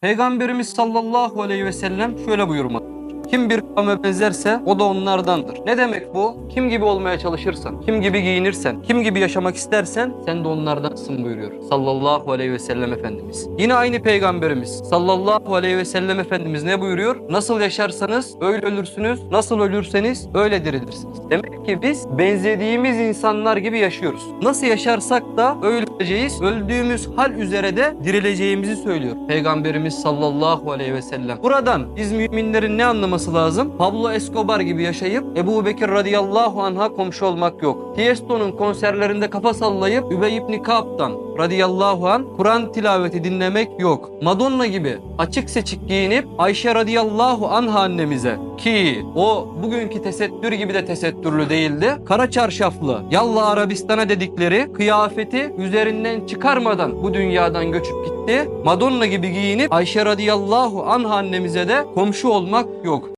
Peygamberimiz sallallahu aleyhi ve sellem şöyle buyurmadı. Kim bir kavme benzerse o da onlardandır. Ne demek bu? Kim gibi olmaya çalışırsan, kim gibi giyinirsen, kim gibi yaşamak istersen sen de onlardansın buyuruyor. Sallallahu aleyhi ve sellem Efendimiz. Yine aynı Peygamberimiz sallallahu aleyhi ve sellem Efendimiz ne buyuruyor? Nasıl yaşarsanız öyle ölürsünüz, nasıl ölürseniz öyle dirilirsiniz. Demek ki biz benzediğimiz insanlar gibi yaşıyoruz. Nasıl yaşarsak da öleceğiz. Öldüğümüz hal üzere de dirileceğimizi söylüyor Peygamberimiz sallallahu aleyhi ve sellem. Buradan biz müminlerin ne anlaması lazım? Pablo Escobar gibi yaşayıp Ebu Bekir radıyallahu anh'a komşu olmak yok. Tiesto'nun konserlerinde kafa sallayıp Übey ibn Ka'b'dan radıyallahu an Kur'an tilaveti dinlemek yok. Madonna gibi açık seçik giyinip Ayşe radıyallahu anha annemize ki o bugünkü tesettür gibi de tesettürlü değildi. Kara çarşaflı, yalla Arabistan'a dedikleri kıyafeti üzerinden çıkarmadan bu dünyadan göçüp gitti. Madonna gibi giyinip Ayşe radıyallahu anha annemize de komşu olmak yok.